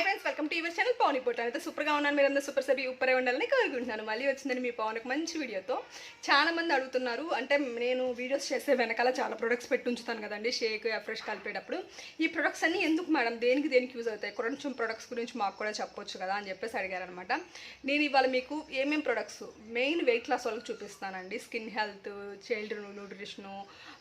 Hi friends welcome to your channel Pavan ఇప్పుడు అయితే సూపర్గా ఉన్నాను. మీరు అందరూ సూపర్ సభి ఉప్పరే ఉండాలని కోరుకుంటున్నాను. మళ్ళీ వచ్చిందని మీ పవన్కి మంచి వీడియోతో. చాలా మంది అడుగుతున్నారు అంటే నేను వీడియోస్ చేసే వెనకాల చాలా ప్రొడక్ట్స్ పెట్టి ఉంచుతాను కదండి షేక్ ఫ్రెష్ కలిపేటప్పుడు. ఈ ప్రొడక్ట్స్ అన్ని ఎందుకు మేడం దేనికి దేనికి యూజ్ అవుతాయి? కొంచెం ప్రొడక్ట్స్ గురించి మాకు కూడా చెప్పొచ్చు కదా అని చెప్పేసి అడిగారనమాట నేను ఇవాళ మీకు ఏమేమి ప్రొడక్ట్స్ మెయిన్ వెయిట్ లాస్ వాళ్ళకి చూపిస్తానండి. స్కిన్ హెల్త్ చైల్డ్ న్యూట్రిషను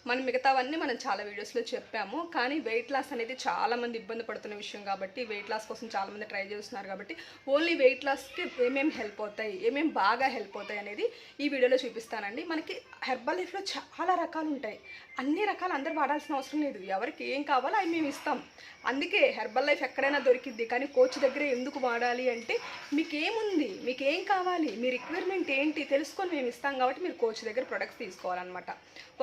మనం మిగతావన్నీ మనం చాలా వీడియోస్లో చెప్పాము. కానీ వెయిట్ లాస్ అనేది చాలామంది ఇబ్బంది పడుతున్న విషయం కాబట్టి వెయిట్ లాస్ కోసం చాలా చాలామంది ట్రై చేస్తున్నారు కాబట్టి ఓన్లీ వెయిట్ లాస్కి ఏమేమి హెల్ప్ అవుతాయి ఏమేమి బాగా హెల్ప్ అవుతాయి అనేది ఈ వీడియోలో చూపిస్తానండి. మనకి హెర్బల్ లైఫ్లో చాలా రకాలు ఉంటాయి. అన్ని రకాలు అందరు వాడాల్సిన అవసరం లేదు. ఎవరికి ఏం కావాలో అవి మేము ఇస్తాం. అందుకే హెర్బల్ లైఫ్ ఎక్కడైనా దొరికిద్ది కానీ కోచ్ దగ్గర ఎందుకు వాడాలి అంటే మీకు ఏముంది మీకు ఏం కావాలి మీ రిక్వైర్మెంట్ ఏంటి తెలుసుకొని మేము ఇస్తాం కాబట్టి మీరు కోచ్ దగ్గర ప్రొడక్ట్స్ తీసుకోవాలన్నమాట.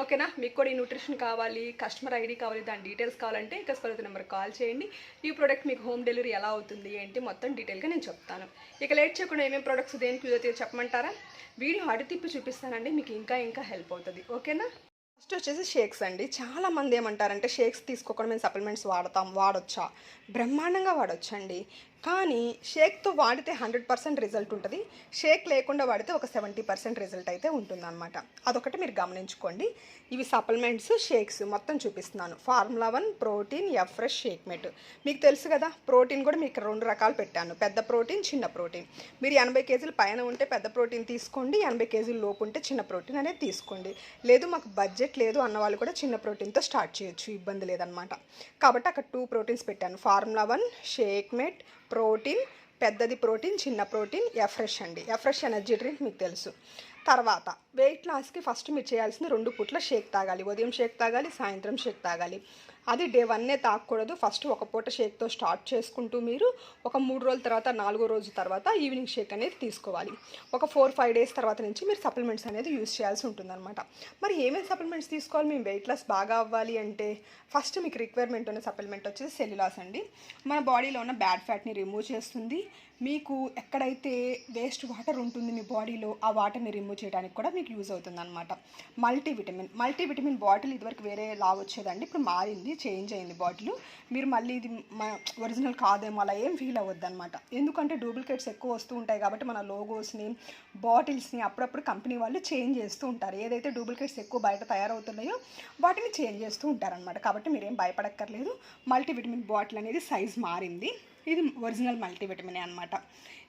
ఓకేనా? మీకు కూడా ఈ న్యూట్రిషన్ కావాలి కస్టమర్ ఐడి కావాలి దాని డీటెయిల్స్ కావాలంటే ఇక స్వరత నెంబర్ కాల్ చేయండి. ఈ ప్రోడక్ట్ మీకు హోమ్ డెలివరీ ఎలా అవుతుంది ఏంటి మొత్తం డీటెయిల్గా నేను చెప్తాను. ఇక లేట్ చేయకుండా ఏమేమి ప్రొడక్ట్స్ దేనికి యూజ్ అవుతాయో చెప్పమంటారా? వీడియో అడి తిప్పి చూపిస్తానండి మీకు ఇంకా ఇంకా హెల్ప్ అవుతుంది. ఓకేనా? ఫస్ట్ వచ్చేసి షేక్స్ అండి. చాలా మంది ఏమంటారంటే షేక్స్ తీసుకోకుండా మేము సప్లిమెంట్స్ వాడతాం వాడొచ్చా? బ్రహ్మాండంగా వాడొచ్చండి. కానీ షేక్తో వాడితే హండ్రెడ్ పర్సెంట్ రిజల్ట్ ఉంటుంది. షేక్ లేకుండా వాడితే ఒక సెవెంటీ పర్సెంట్ రిజల్ట్ అయితే ఉంటుందన్నమాట. అదొకటి మీరు గమనించుకోండి. ఇవి సప్లిమెంట్స్ షేక్స్ మొత్తం చూపిస్తున్నాను. Formula one protein afresh shake mate. మీకు తెలుసు కదా ప్రోటీన్ కూడా మీకు రెండు రకాలు పెట్టాను. పెద్ద ప్రోటీన్ చిన్న ప్రోటీన్. మీరు ఎనభై కేజీల పైన ఉంటే పెద్ద ప్రోటీన్ తీసుకోండి. ఎనభై కేజీల లోపు ఉంటే చిన్న ప్రోటీన్ అనేది తీసుకోండి. లేదు మాకు బడ్జెట్ లేదు అన్న వాళ్ళు కూడా చిన్న ప్రోటీన్తో స్టార్ట్ చేయొచ్చు. ఇబ్బంది లేదనమాట కాబట్టి అక్కడ టూ ప్రోటీన్స్ పెట్టాను. Formula one shake mate protein పెద్దది ప్రోటీన్ చిన్న ప్రోటీన్ ఎఫ్రెష్ అండి. ఎఫ్రెష్ ఎనర్జీ డ్రింక్ మీకు తెలుసు. తర్వాత వెయిట్ లాస్కి ఫస్ట్ మీరు చేయాల్సింది రెండు పూట్ల షేక్ తాగాలి. ఉదయం షేక్ తాగాలి సాయంత్రం షేక్ తాగాలి. అది డే వన్నే తాగకూడదు ఫస్ట్ ఒక పూట షేక్తో స్టార్ట్ చేసుకుంటూ మీరు ఒక మూడు రోజుల తర్వాత నాలుగో రోజు తర్వాత ఈవినింగ్ షేక్ అనేది తీసుకోవాలి. ఒక ఫోర్ ఫైవ్ డేస్ తర్వాత నుంచి మీరు సప్లిమెంట్స్ అనేది యూస్ చేయాల్సి ఉంటుందన్నమాట. మరి ఏమేమి సప్లిమెంట్స్ తీసుకోవాలి? మేము వెయిట్ లాస్ బాగా అవ్వాలి అంటే ఫస్ట్ మీకు రిక్వైర్మెంట్ ఉన్న సప్లిమెంట్ వచ్చేసి సెల్యులాస్ అండి. మన బాడీలో ఉన్న బ్యాడ్ ఫ్యాట్ని రిమూవ్ చేస్తుంది. మీకు ఎక్కడైతే వేస్ట్ వాటర్ ఉంటుంది మీ బాడీలో ఆ వాటర్ని రిమూవ్ చేయడానికి కూడా మీకు యూజ్ అవుతుంది అనమాట మల్టీవిటమిన్ మల్టీవిటమిన్ బాటిల్ ఇదివరకు వేరే లా వచ్చేదండి. ఇప్పుడు మారింది. చేంజ్ అయింది బాటిల్. మీరు మళ్ళీ ఇది ఒరిజినల్ కాదేమో అలా ఏం ఫీల్ అవ్వద్దు అనమాట ఎందుకంటే డూప్లికేట్స్ ఎక్కువ వస్తూ ఉంటాయి కాబట్టి మన లోగోస్ని బాటిల్స్ని అప్పుడప్పుడు కంపెనీ వాళ్ళు చేంజ్ చేస్తూ ఉంటారు. ఏదైతే డూప్లికేట్స్ ఎక్కువ బయట తయారవుతున్నాయో వాటిని చేంజ్ చేస్తూ ఉంటారనమాట కాబట్టి మీరేం భయపడక్కర్లేదు. మల్టీవిటమిన్ బాటిల్ అనేది సైజ్ మారింది. ఇది ఒరిజినల్ మల్టీవిటమిన్ అనమాట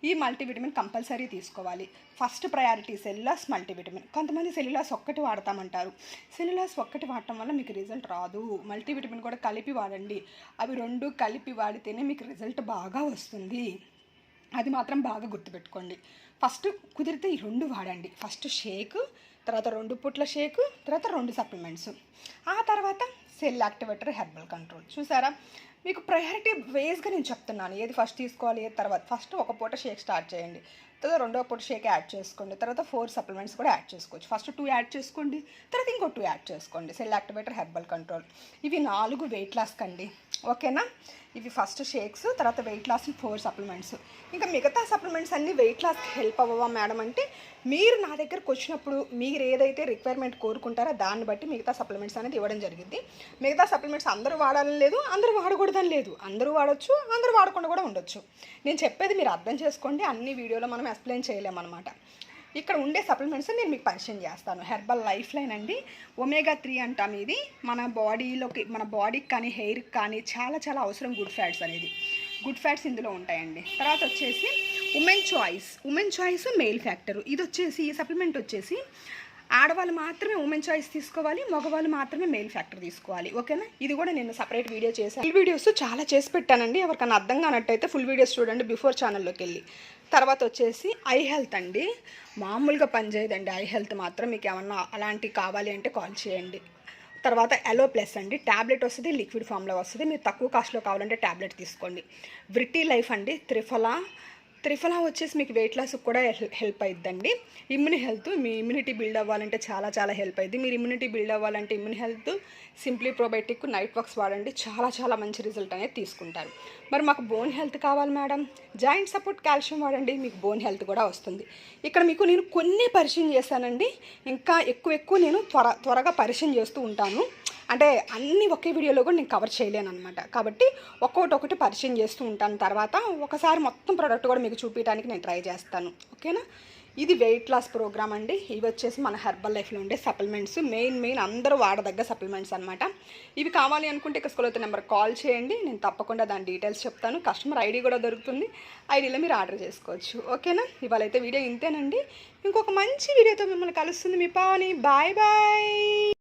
ఈ మల్టీవిటమిన్ కంపల్సరీ తీసుకోవాలి. First priority cell u loss multivitamin. కొంతమంది సెల్యులాస్ ఒక్కటి వాడతామంటారు. సెల్యులాస్ ఒక్కటి వాడటం వల్ల మీకు రిజల్ట్ రాదు. మల్టీవిటమిన్ కూడా కలిపి వాడండి. అవి రెండు కలిపి వాడితేనే మీకు రిజల్ట్ బాగా వస్తుంది. అది మాత్రం బాగా గుర్తుపెట్టుకోండి. ఫస్ట్ కుదిరితే ఈ రెండు వాడండి. ఫస్ట్ షేక్ తర్వాత రెండు పుట్ల షేక్ తర్వాత రెండు సప్లిమెంట్స్. ఆ తర్వాత సెల్ యాక్టివేటర్ హెర్బల్ కంట్రోల్. చూసారా? మీకు ప్రయారిటీ వేస్గా నేను చెప్తున్నాను. ఏది ఫస్ట్ తీసుకోవాలి ఏది తర్వాత. ఫస్ట్ ఒక పూట షేక్ స్టార్ట్ చేయండి. తర్వాత రెండో పూట షేక్ యాడ్ చేసుకోండి. తర్వాత ఫోర్ సప్లిమెంట్స్ కూడా యాడ్ చేసుకోవచ్చు. ఫస్ట్ టూ యాడ్ చేసుకోండి. తర్వాత ఇంకో టూ యాడ్ చేసుకోండి. సెల్ యాక్టివేటర్ హెర్బల్ కంట్రోల్ ఇవి నాలుగు వెయిట్ లాస్కి అండి ఓకేనా? ఇవి ఫస్ట్ షేక్స్ తర్వాత వెయిట్ లాస్ ఫోర్ సప్లిమెంట్స్ ఇంకా మిగతా సప్లిమెంట్స్ అన్నీ వెయిట్ లాస్కి హెల్ప్ అవ్వవా మేడం అంటే మీరు నా దగ్గరకు వచ్చినప్పుడు మీరు ఏదైతే రిక్వైర్మెంట్ కోరుకుంటారో దాన్ని బట్టి మిగతా సప్లిమెంట్స్ అనేది ఇవ్వడం జరిగింది. మిగతా సప్లిమెంట్స్ అందరూ వాడాలని లేదు అందరూ వాడకూడదని లేదు. అందరూ వాడచ్చు అందరూ వాడకుండా కూడా ఉండొచ్చు. నేను చెప్పేది మీరు అర్థం చేసుకోండి అన్ని వీడియోలో మనం ఎక్స్ప్లెయిన్ చేయలేమన్నమాట. ఇక్కడ ఉండే సప్లిమెంట్స్ నేను మీకు పరిచయం చేస్తాను. హెర్బల్ లైఫ్ లైన్ అండి. ఒమేగా త్రీ అంటాం ఇది. మన బాడీలోకి మన బాడీకి కానీ హెయిర్కి కానీ చాలా చాలా అవసరం గుడ్ ఫ్యాట్స్ అనేది. గుడ్ ఫ్యాట్స్ ఇందులో ఉంటాయండి. తర్వాత వచ్చేసి women choice women choice male factor ఇది వచ్చేసి ఈ సప్లిమెంట్ వచ్చేసి ఆడవాళ్ళు మాత్రమే ఉమెన్ చాయిస్ తీసుకోవాలి మగవాళ్ళు మాత్రమే మెయిల్ ఫ్యాక్టర్ తీసుకోవాలి. ఓకేనా ఇది కూడా నేను సపరేట్ వీడియో చేశాను. ఫుల్ వీడియోస్ చాలా చేసి పెట్టానండి. ఎవరికైనా అర్థం కానట్టయితే ఫుల్ వీడియోస్ చూడండి బిఫోర్ ఛానల్లోకి వెళ్ళి. తర్వాత వచ్చేసి ఐ హెల్త్ అండి. మామూలుగా పనిచేయదండి ఐ హెల్త్ మాత్రం. మీకు ఏమన్నా అలాంటివి కావాలి అంటే కాల్ చేయండి. తర్వాత ఎలో ప్లస్ అండి. ట్యాబ్లెట్ వస్తుంది లిక్విడ్ ఫామ్లో వస్తుంది. మీరు తక్కువ కాస్ట్లో కావాలంటే ట్యాబ్లెట్ తీసుకోండి. వ్రిటీ లైఫ్ అండి. త్రిఫలా త్రిఫలా వచ్చేసి మీకు వెయిట్ లాస్కి కూడా హెల్ప్ అవుతుందండి ఇమ్యూని హెల్త్ మీ ఇమ్యూనిటీ బిల్డ్ అవ్వాలంటే చాలా చాలా హెల్ప్ అయింది మీరు ఇమ్యూనిటీ బిల్డ్ అవ్వాలంటే immune health simply probiotic night works వాడండి. చాలా చాలా మంచి రిజల్ట్ అనేది తీసుకుంటారు. మరి మాకు బోన్ హెల్త్ కావాలి మేడం జాయింట్ సపోర్ట్ కాల్షియం వాడండి. మీకు బోన్ హెల్త్ కూడా వస్తుంది. ఇక్కడ మీకు నేను కొన్ని పరిచయం చేశానండి. ఇంకా ఎక్కువ ఎక్కువ నేను త్వర త్వరగా పరిచయం చేస్తూ ఉంటాను. అంటే అన్ని ఒకే వీడియోలో కూడా నేను కవర్ చేయలేను అనమాట కాబట్టి ఒక్కొక్కటి ఒకటి పరిచయం చేస్తూ ఉంటాను. తర్వాత ఒకసారి మొత్తం ప్రోడక్ట్ కూడా మీకు చూపించడానికి నేను ట్రై చేస్తాను. ఓకేనా ఇది వెయిట్ లాస్ ప్రోగ్రామ్ అండి. ఇవి వచ్చేసి మన హెర్బల్ లైఫ్లో ఉండే సప్లిమెంట్స్ మెయిన్ మెయిన్ అందరూ వాడదగ్గ సప్లిమెంట్స్ అనమాట ఇవి కావాలి అనుకుంటే ఇక్కడ స్కూల్ అయితే నెంబర్ కాల్ చేయండి. నేను తప్పకుండా దాని డీటెయిల్స్ చెప్తాను. కస్టమర్ ఐడి కూడా దొరుకుతుంది. ఐడిలో మీరు ఆర్డర్ చేసుకోవచ్చు. ఓకేనా ఇవాళ అయితే వీడియో ఇంతేనండి. ఇంకొక మంచి వీడియోతో మిమ్మల్ని కలుస్తుంది మీ పాని బాయ్ బాయ్